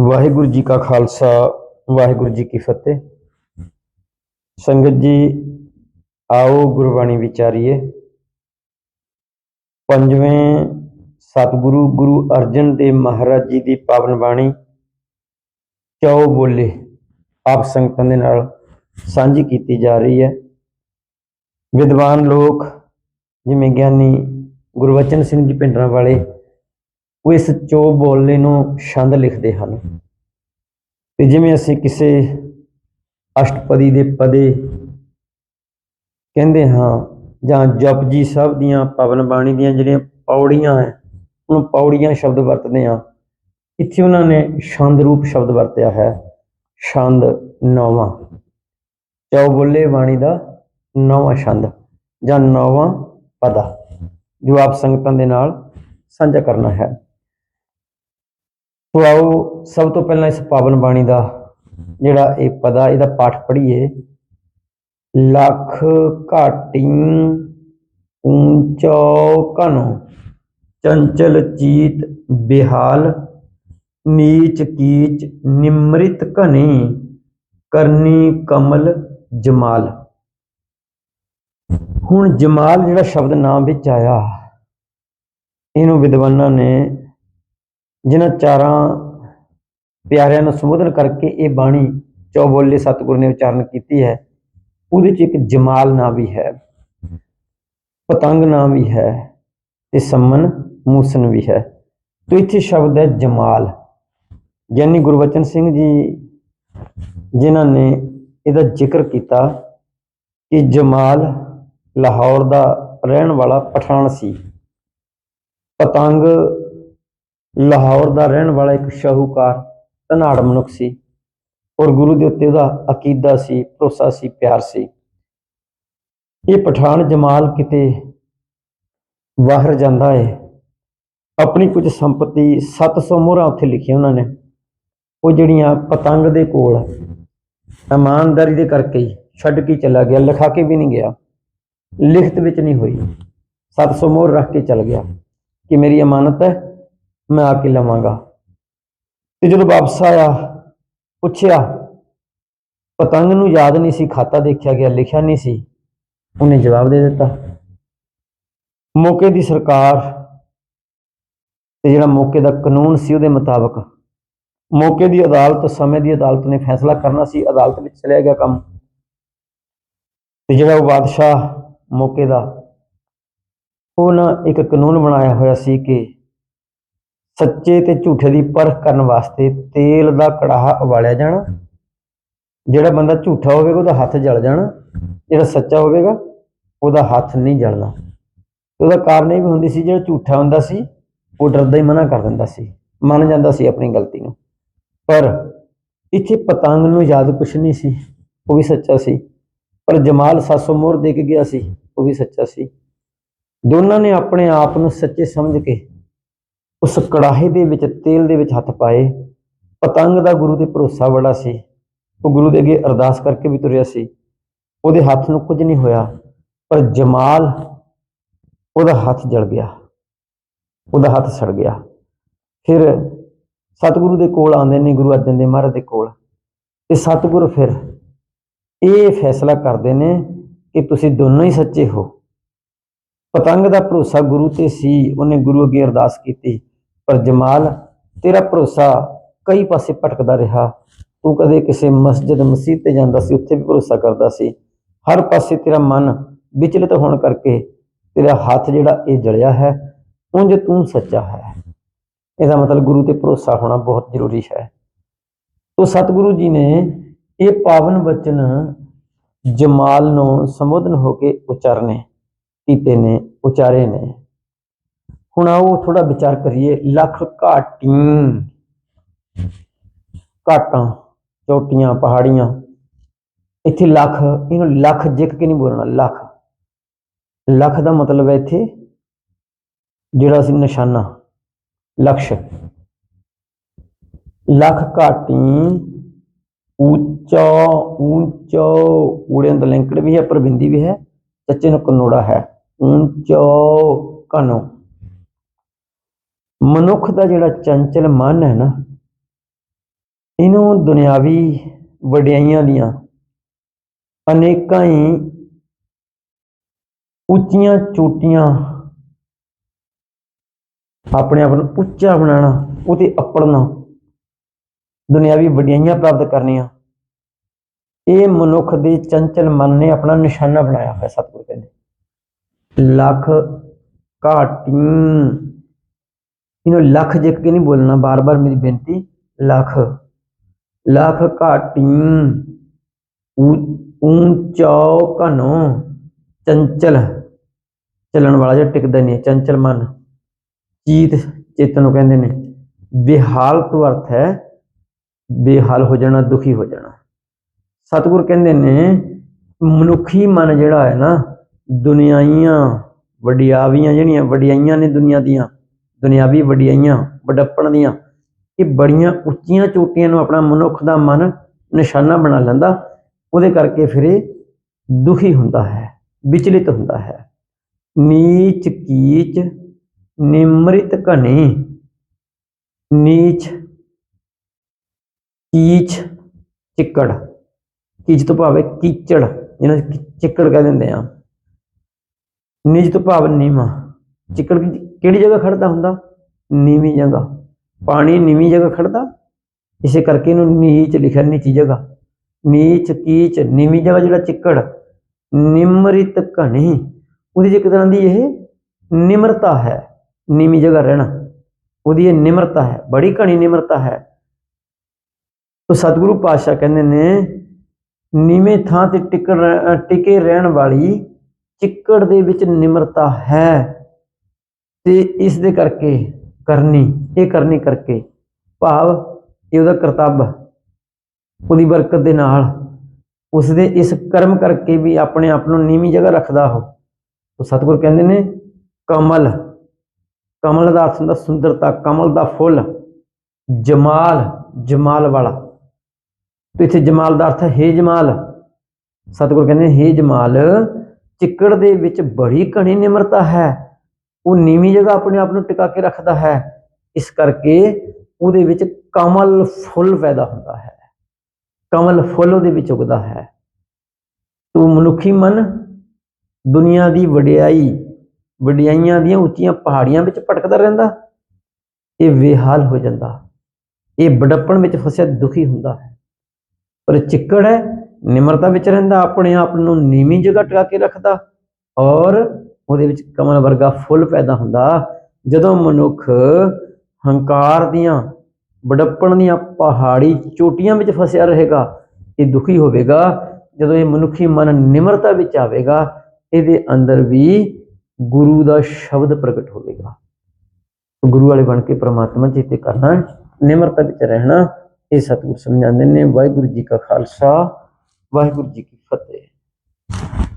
ਵਾਹਿਗੁਰੂ ਜੀ ਕਾ ਖਾਲਸਾ, ਵਾਹਿਗੁਰੂ ਜੀ ਕੀ ਫਤਿਹ। ਸੰਗਤ ਜੀ, ਆਓ ਗੁਰਬਾਣੀ ਵਿਚਾਰੀਏ। ਪੰਜਵੇਂ ਸਤਿਗੁਰੂ ਗੁਰੂ ਅਰਜਨ ਦੇਵ ਮਹਾਰਾਜ ਜੀ ਦੀ ਪਾਵਨ ਬਾਣੀ ਚੌ ਬੋਲੇ, ਆਪ ਸੰਗਤਾਂ ਦੇ ਨਾਲ ਸਾਂਝੀ ਕੀਤੀ ਜਾ ਰਹੀ ਹੈ। ਵਿਦਵਾਨ ਲੋਕ, ਜਿਵੇਂ ਗਿਆਨੀ ਗੁਰਵਚਨ ਸਿੰਘ ਜੀ ਪਿੰਡਰਾਂ ਵਾਲੇ ਉਹ ਇਸ ਚੋ ਬੋਲੇ ਨੂੰ ਛੰਦ ਲਿਖਦੇ ਹਨ। ਤੇ ਜਿਵੇਂ ਅਸੀਂ ਕਿਸੇ ਅਸ਼ਟਪਦੀ ਦੇ ਪਦੇ ਕਹਿੰਦੇ ਹਾਂ ਜਾਂ ਜਪਜੀ ਸਾਹਿਬ ਦੀਆਂ ਪਵਨ ਬਾਣੀ ਦੀਆਂ ਜਿਹੜੀਆਂ ਪੌੜੀਆਂ ਹੈ, ਉਹਨੂੰ ਪੌੜੀਆਂ ਸ਼ਬਦ ਵਰਤਦੇ ਹਾਂ। ਇੱਥੇ ਉਹਨਾਂ ਨੇ ਛੰਦ ਰੂਪ ਸ਼ਬਦ ਵਰਤਿਆ ਹੈ, ਛੰਦ ਨੌਵਾਂ। ਚੌ ਬੋਲੇ ਬਾਣੀ ਦਾ ਨੌਵਾਂ ਛੰਦ ਜਾਂ ਨੌਵਾਂ ਪਦਾ, ਜੋ ਆਪ ਸੰਗਤਾਂ ਦੇ ਨਾਲ ਸਾਂਝਾ ਕਰਨਾ ਹੈ। ਸੋ ਆਓ ਸਭ ਤੋਂ ਪਹਿਲਾਂ ਇਸ ਪਾਵਨ ਬਾਣੀ ਦਾ ਜਿਹੜਾ ਇਹ ਪਦਾ ਇਹਦਾ ਪਾਠ ਪੜ੍ਹੀਏ ਲੱਖ ਘਾਟੀ ਊਂਚੋ ਕਨੋ ਚੰਚਲ ਚੀਤ ਬਿਹਾਲ ਨੀਚ ਕੀਚ ਨਿਮ੍ਰਿਤ ਘਨੀ ਕਰਨੀ ਕਮਲ ਜਮਾਲ ਹੁਣ ਜਮਾਲ ਜਿਹੜਾ ਸ਼ਬਦ ਨਾਮ ਵਿੱਚ ਆਇਆ ਇਹਨੂੰ ਵਿਦਵਾਨਾਂ ਨੇ ਜਿਨ੍ਹਾਂ ਚਾਰਾਂ ਪਿਆਰਿਆਂ ਨੂੰ ਸੰਬੋਧਨ ਕਰਕੇ ਇਹ ਬਾਣੀ ਚੌਬੋਲੇ ਸਤਿਗੁਰ ਨੇ ਉਚਾਰਨ ਕੀਤੀ ਹੈ, ਉਹਦੇ ਚ ਇੱਕ ਜਮਾਲ ਨਾਂ ਵੀ ਹੈ, ਪਤੰਗ ਨਾਂ ਵੀ ਹੈ ਤੇ ਸੰਮਨ ਮੂਸਨ ਵੀ ਹੈ। ਤੋ ਇੱਥੇ ਸ਼ਬਦ ਹੈ ਜਮਾਲ। ਗਿਆਨੀ ਗੁਰਬਚਨ ਸਿੰਘ ਜੀ ਜਿਨ੍ਹਾਂ ਨੇ ਇਹਦਾ ਜ਼ਿਕਰ ਕੀਤਾ ਕਿ ਜਮਾਲ ਲਾਹੌਰ ਦਾ ਰਹਿਣ ਵਾਲਾ ਪਠਾਨ ਸੀ। ਪਤੰਗ ਲਾਹੌਰ ਦਾ ਰਹਿਣ ਵਾਲਾ ਇੱਕ ਸ਼ਾਹੂਕਾਰ ਧਨਾੜ ਮਨੁੱਖ ਸੀ ਔਰ ਗੁਰੂ ਦੇ ਉੱਤੇ ਉਹਦਾ ਅਕੀਦਾ ਸੀ, ਭਰੋਸਾ ਸੀ, ਪਿਆਰ ਸੀ। ਇਹ ਪਠਾਨ ਜਮਾਲ ਕਿਤੇ ਬਾਹਰ ਜਾਂਦਾ ਹੈ ਆਪਣੀ ਕੁਝ ਸੰਪਤੀ 700 ਮੋਹਰਾਂ ਉੱਥੇ ਲਿਖੀਆਂ ਉਹਨਾਂ ਨੇ। ਉਹ ਜਿਹੜੀਆਂ ਪਤੰਗ ਦੇ ਕੋਲ, ਇਮਾਨਦਾਰੀ ਦੇ ਕਰਕੇ ਹੀ ਛੱਡ ਕੇ ਚਲਾ ਗਿਆ, ਲਿਖਾ ਕੇ ਵੀ ਨਹੀਂ ਗਿਆ। ਲਿਖਤ ਵਿੱਚ ਨਹੀਂ ਹੋਈ। 700 ਮੋਹਰ ਰੱਖ ਕੇ ਚਲ ਗਿਆ ਕਿ ਮੇਰੀ ਅਮਾਨਤ ਹੈ ਮੈਂ ਆ ਕੇ ਲਵਾਂਗਾ। ਤੇ ਜਦੋਂ ਵਾਪਸ ਆਇਆ, ਪੁੱਛਿਆ, ਪਤੰਗ ਨੂੰ ਯਾਦ ਨਹੀਂ ਸੀ, ਖਾਤਾ ਦੇਖਿਆ ਗਿਆ, ਲਿਖਿਆ ਨਹੀਂ ਸੀ, ਉਹਨੇ ਜਵਾਬ ਦੇ ਦਿੱਤਾ। ਮੌਕੇ ਦੀ ਸਰਕਾਰ ਤੇ ਜਿਹੜਾ ਮੌਕੇ ਦਾ ਕਾਨੂੰਨ ਸੀ ਉਹਦੇ ਮੁਤਾਬਕ ਮੌਕੇ ਦੀ ਅਦਾਲਤ, ਸਮੇਂ ਦੀ ਅਦਾਲਤ ਨੇ ਫੈਸਲਾ ਕਰਨਾ ਸੀ, ਅਦਾਲਤ ਵਿੱਚ ਚਲਿਆ ਗਿਆ ਕੰਮ। ਤੇ ਜਿਹੜਾ ਉਹ ਬਾਦਸ਼ਾਹ ਮੌਕੇ ਦਾ, ਉਹ ਨਾ ਇੱਕ ਕਾਨੂੰਨ ਬਣਾਇਆ ਹੋਇਆ ਸੀ ਕਿ ਸੱਚੇ ਤੇ ਝੂਠੇ ਦੀ ਪਰਖ ਕਰਨ ਵਾਸਤੇ ਤੇਲ ਦਾ ਕੜਾਹਾ ਉਬਾਲਿਆ ਜਾਣਾ। ਜਿਹੜਾ ਬੰਦਾ ਝੂਠਾ ਹੋਵੇਗਾ, ਉਹਦਾ ਹੱਥ ਜਲ ਜਾਣਾ। ਜਿਹੜਾ ਸੱਚਾ ਹੋਵੇਗਾ, ਉਹਦਾ ਹੱਥ ਨਹੀਂ ਜਲਣਾ। ਉਹਦਾ ਕਾਰਨ ਇਹ ਵੀ ਹੁੰਦੀ ਸੀ, ਜਿਹੜਾ ਝੂਠਾ ਹੁੰਦਾ ਸੀ, ਉਹ ਡਰਦਾ ਹੀ ਮਨਾ ਕਰ ਦਿੰਦਾ ਸੀ। ਮੰਨ ਜਾਂਦਾ ਸੀ ਆਪਣੀ ਗਲਤੀ ਨੂੰ। ਪਰ ਇੱਥੇ ਪਤੰਗ ਨੂੰ ਯਾਦ ਕੁਛ ਨਹੀਂ ਸੀ। ਉਹ ਵੀ ਸੱਚਾ ਸੀ। ਪਰ ਜਮਾਲ 700 ਮੋਹਰ ਦੇ ਕੇ ਗਿਆ ਸੀ। ਉਹ ਵੀ ਸੱਚਾ ਸੀ। ਦੋਨਾਂ ਨੇ ਆਪਣੇ ਆਪ ਨੂੰ ਸੱਚੇ ਸਮਝ ਕੇ ਉਸ ਕੜਾਹੇ ਦੇ ਵਿੱਚ, ਤੇਲ ਦੇ ਵਿੱਚ ਹੱਥ ਪਾਏ। ਪਤੰਗ ਦਾ ਗੁਰੂ ਤੇ ਭਰੋਸਾ ਬੜਾ ਸੀ। ਉਹ ਗੁਰੂ ਦੇ ਅੱਗੇ ਅਰਦਾਸ ਕਰਕੇ ਵੀ ਤੁਰਿਆ ਸੀ। ਉਹਦੇ ਹੱਥ ਨੂੰ ਕੁਝ ਨਹੀਂ ਹੋਇਆ, ਪਰ ਜਮਾਲ ਉਹਦਾ ਹੱਥ ਜਲ ਗਿਆ। ਉਹਦਾ ਹੱਥ ਸੜ ਗਿਆ। ਫਿਰ ਸਤਿਗੁਰੂ ਦੇ ਕੋਲ ਆਉਂਦੇ ਨੇ, ਗੁਰੂ ਅਰਜਨ ਦੇਵ ਮਹਾਰਾਜ ਦੇ ਕੋਲ। ਤੇ ਸਤਿਗੁਰੂ ਫਿਰ ਇਹ ਫੈਸਲਾ ਕਰਦੇ ਨੇ ਕਿ ਤੁਸੀਂ ਦੋਨੋਂ ਹੀ ਸੱਚੇ ਹੋ। ਪਤੰਗ ਦਾ ਭਰੋਸਾ ਗੁਰੂ ਤੇ ਸੀ, ਉਹਨੇ ਗੁਰੂ ਅੱਗੇ ਅਰਦਾਸ ਕੀਤੀ। ਪਰ ਜਮਾਲ, ਤੇਰਾ ਭਰੋਸਾ ਕਈ ਪਾਸੇ ਭਟਕਦਾ ਰਿਹਾ। ਤੂੰ ਕਦੇ ਕਿਸੇ ਮਸਜਿਦ ਮਸਜਿਦ ਤੇ ਜਾਂਦਾ ਸੀ, ਉੱਥੇ ਵੀ ਭਰੋਸਾ ਕਰਦਾ ਸੀ। ਹਰ ਪਾਸੇ ਤੇਰਾ ਮਨ ਵਿਚਲਿਤ ਹੋਣ ਕਰਕੇ ਤੇਰਾ ਹੱਥ ਜਿਹੜਾ ਇਹ ਜਲਿਆ ਹੈ, ਉਂਝ ਤੂੰ ਸੱਚਾ ਹੈ। ਇਹਦਾ ਮਤਲਬ ਗੁਰੂ ਤੇ ਭਰੋਸਾ ਹੋਣਾ ਬਹੁਤ ਜ਼ਰੂਰੀ ਹੈ। ਤੋ ਸਤਿਗੁਰੂ ਜੀ ਨੇ ਇਹ ਪਾਵਨ ਵਚਨ ਜਮਾਲ ਨੂੰ ਸੰਬੋਧਨ ਹੋ ਕੇ ਉਚਾਰਨੇ ਕੀਤੇ ਨੇ, ਉਚਾਰੇ ਨੇ। ਹੁਣ ਆਓ ਥੋੜਾ ਵਿਚਾਰ ਕਰੀਏ ਲੱਖ ਘਾਟੀ ਘਾਟਾਂ, ਚੋਟੀਆਂ, ਪਹਾੜੀਆਂ। ਇੱਥੇ ਲੱਖ, ਇਹਨੂੰ ਲੱਖ ਜਿੱਕ ਕੇ ਨਹੀਂ ਬੋਲਣਾ, ਲੱਖ। ਲੱਖ ਦਾ ਮਤਲਬ ਹੈ ਇੱਥੇ ਜਿਹੜਾ ਸੀ ਨਿਸ਼ਾਨਾ, ਲਕਸ਼। ਲੱਖ ਘਾਟੀ, ਉੱਚਾ ਉੱਚਾ ਊੜੇ ਅੰਦਰ ਲਿੰਕੜ ਵੀ ਹੈ ਪਰ ਬਿੰਦੀ ਵੀ ਹੈ, ਸੱਚੇ ਨੂੰ ਕਨੋੜਾ ਹੈ। ਉੱਚਾ, ਕਨੋ। ਮਨੁੱਖ ਦਾ ਜਿਹੜਾ ਚੰਚਲ ਮਨ ਹੈ ਨਾ, ਇਹਨੂੰ ਦੁਨਿਆਵੀ ਵਡਿਆਈਆਂ ਦੀਆਂ ਅਨੇਕਾਂ ਹੀ ਉੱਚੀਆਂ ਚੋਟੀਆਂ ਆਪਣੇ ਆਪ ਨੂੰ ਉੱਚਾ ਬਣਾਉਣਾ, ਉਹਦੇ ਅਪੜਨਾ ਦੁਨਿਆਵੀ ਵਡਿਆਈਆਂ ਪ੍ਰਾਪਤ ਕਰਨੀਆਂ। ਇਹ ਮਨੁੱਖ ਦੇ ਚੰਚਲ ਮਨ ਨੇ ਆਪਣਾ ਨਿਸ਼ਾਨਾ ਬਣਾਇਆ ਹੋਇਆ ਸਤਿਗੁਰ ਕਹਿੰਦੇ। ਲੱਖ ਘਾਟੀ ਇਹਨੂੰ ਲੱਖ ਜਿੱਕ ਕੇ ਨਹੀਂ ਬੋਲਣਾ, ਬਾਰ-ਬਾਰ ਮੇਰੀ ਬੇਨਤੀ, ਲੱਖ। ਲੱਖ ਘਾਟੀ ਊਂਚਾਓ ਘਨੋ ਚੰਚਲ। ਚੱਲਣ ਵਾਲਾ ਜਿਹੜਾ ਟਿਕਦਾ ਨਹੀਂ ਚੰਚਲ ਮਨ। ਚੀਤ ਚੇਤਨ ਨੂੰ ਕਹਿੰਦੇ ਨੇ। ਬੇਹਾਲ ਤੋਂ ਅਰਥ ਹੈ, ਬੇਹਾਲ ਹੋ ਜਾਣਾ, ਦੁਖੀ ਹੋ ਜਾਣਾ। ਸਤਿਗੁਰ ਕਹਿੰਦੇ ਨੇ, ਮਨੁੱਖੀ ਮਨ ਜਿਹੜਾ ਹੈ ਨਾ, ਦੁਨਿਆਈਆਂ, ਵਡਿਆਵੀਆਂ ਜਿਹੜੀਆਂ, ਵਡਿਆਈਆਂ ਨੇ ਦੁਨੀਆ ਦੀਆਂ ਦੁਨਿਆਵੀ ਵਡਿਆਈਆਂ, ਵਡੱਪਣ ਦੀਆਂ। ਇਹ ਬੜੀਆਂ ਉੱਚੀਆਂ ਚੋਟੀਆਂ ਨੂੰ ਆਪਣਾ ਮਨੁੱਖ ਦਾ ਮਨ ਨਿਸ਼ਾਨਾ ਬਣਾ ਲੈਂਦਾ, ਉਹਦੇ ਕਰਕੇ ਫਿਰ ਇਹ ਦੁਖੀ ਹੁੰਦਾ ਹੈ, ਵਿਚਲਿਤ ਹੁੰਦਾ ਹੈ। ਨੀਚ ਕੀਚ, ਨਿਮਰਿਤ ਘਨੇ ਨੀਚ ਕੀਚ, ਚਿੱਕੜ। ਕੀਚ ਤੋਂ ਭਾਵ ਕੀਚੜ, ਜਿਹਨਾਂ ਚਿੱਕੜ ਕਹਿ ਦਿੰਦੇ ਆ ਨੀਚ ਤੋਂ ਭਾਵ ਨੀਮਾ ਚਿੱਕੜ ਕੀ- ਕਿਹੜੀ ਜਗ੍ਹਾ ਖੜਦਾ ਹੁੰਦਾ? ਨੀਵੀਂ ਜਗ੍ਹਾ। ਪਾਣੀ ਨੀਵੀਂ ਜਗ੍ਹਾ ਖੜਦਾ? ਇਸੇ ਕਰਕੇ ਇਹਨੂੰ ਨੀਚ ਲਿਖਿਆ, ਨੀਚੀ ਜਗ੍ਹਾ। ਨੀਚ, ਕੀਚ, ਨੀਵੀਂ ਜਗ੍ਹਾ ਜਿਹੜਾ ਚਿੱਕੜ, ਨਿਮਰਿਤ ਘਣੀ। ਉਹਦੀ ਇੱਕ ਤਰ੍ਹਾਂ ਦੀ ਇਹ ਨਿਮਰਤਾ ਹੈ, ਨੀਵੀਂ ਜਗ੍ਹਾ ਰਹਿਣਾ। ਉਹਦੀ ਇਹ ਨਿਮਰਤਾ ਹੈ, ਬੜੀ ਘਣੀ ਨਿਮਰਤਾ ਹੈ। ਤੋ ਸਤਿਗੁਰੂ ਪਾਤਸ਼ਾਹ ਕਹਿੰਦੇ ਨੇ, ਨੀਵੇਂ ਥਾਂ ਤੇ ਟਿਕ ਰਹਿ- ਅਹ ਟਿਕੇ ਰਹਿਣ ਵਾਲੀ ਚਿੱਕੜ ਦੇ ਵਿੱਚ ਨਿਮਰਤਾ ਹੈ। ਤੇ ਇਸ ਦੇ ਕਰਕੇ ਕਰਨੀ, ਇਹ ਕਰਨੀ ਕਰਕੇ ਭਾਵ ਇਹ ਉਹਦਾ ਕਰਤੱਵ, ਉਹਦੀ ਬਰਕਤ ਦੇ ਨਾਲ ਉਸ ਦੇ ਇਸ ਕਰਮ ਕਰਕੇ ਵੀ ਆਪਣੇ ਆਪ ਨੂੰ ਨੀਵੀਂ ਜਗ੍ਹਾ ਰੱਖਦਾ ਉਹ। ਸਤਿਗੁਰ ਕਹਿੰਦੇ ਨੇ, ਕਮਲ ਕਮਲ ਦਾ ਅਰਥ ਹੁੰਦਾ ਸੁੰਦਰਤਾ, ਕਮਲ ਦਾ ਫੁੱਲ, ਜਮਾਲ ਜਮਾਲ ਵਾਲਾ। ਤੇ ਇੱਥੇ ਜਮਾਲ ਦਾ ਅਰਥ ਹੈ, ਹੇ ਜਮਾਲ। ਸਤਿਗੁਰ ਕਹਿੰਦੇ ਹੇ ਜਮਾਲ, ਚਿੱਕੜ ਦੇ ਵਿੱਚ ਬੜੀ ਘਣੀ ਨਿਮਰਤਾ ਹੈ। ਉਹ ਨੀਵੀਂ ਜਗ੍ਹਾ ਆਪਣੇ ਆਪ ਨੂੰ ਟਿਕਾ ਕੇ ਰੱਖਦਾ ਹੈ। ਇਸ ਕਰਕੇ ਉਹਦੇ ਵਿੱਚ ਕਮਲ ਫੁੱਲ ਪੈਦਾ ਹੁੰਦਾ ਹੈ। ਕਮਲ ਫੁੱਲ ਉਹਦੇ ਵਿੱਚ ਉਗਦਾ ਹੈ। ਤੋ ਮਨੁੱਖੀ ਮਨ, ਦੁਨੀਆ ਦੀ ਵਡਿਆਈ, ਵਡਿਆਈਆਂ ਦੀਆਂ ਉੱਚੀਆਂ ਪਹਾੜੀਆਂ ਵਿੱਚ ਭਟਕਦਾ ਰਹਿੰਦਾ, ਇਹ ਬੇਹਾਲ ਹੋ ਜਾਂਦਾ। ਇਹ ਬੜੱਪਣ ਵਿੱਚ ਫਸਿਆ ਦੁਖੀ ਹੁੰਦਾ ਹੈ। ਪਰ ਚਿੱਕੜ ਹੈ, ਨਿਮਰਤਾ ਵਿੱਚ ਰਹਿੰਦਾ, ਆਪਣੇ ਆਪ ਨੂੰ ਨੀਵੀਂ ਜਗ੍ਹਾ ਟਿਕਾ ਕੇ ਰੱਖਦਾ ਔਰ ਉਹਦੇ ਵਿੱਚ ਕਮਲ ਵਰਗਾ ਫੁੱਲ ਪੈਦਾ ਹੁੰਦਾ। ਜਦੋਂ ਮਨੁੱਖ ਹੰਕਾਰ ਦੀਆਂ ਬੜੱਪਣ ਦੀਆਂ ਪਹਾੜੀ ਚੋਟੀਆਂ ਵਿੱਚ ਫਸਿਆ ਰਹੇਗਾ, ਇਹ ਦੁਖੀ ਹੋਵੇਗਾ। ਜਦੋਂ ਇਹ ਮਨੁੱਖੀ ਮਨ ਨਿਮਰਤਾ ਵਿੱਚ ਆਵੇਗਾ, ਇਹਦੇ ਅੰਦਰ ਵੀ ਗੁਰੂ ਦਾ ਸ਼ਬਦ ਪ੍ਰਗਟ ਹੋਵੇਗਾ। ਗੁਰੂ ਵਾਲੇ ਬਣ ਕੇ ਪ੍ਰਮਾਤਮਾ ਚੇਤੇ ਕਰਨਾ, ਨਿਮਰਤਾ ਵਿੱਚ ਰਹਿਣਾ, ਇਹ ਸਤਿਗੁਰ ਸਮਝਾਉਂਦੇ ਨੇ, ਵਾਹਿਗੁਰੂ ਜੀ ਕਾ ਖਾਲਸਾ, ਵਾਹਿਗੁਰੂ ਜੀ ਕੀ ਫਤਿਹ।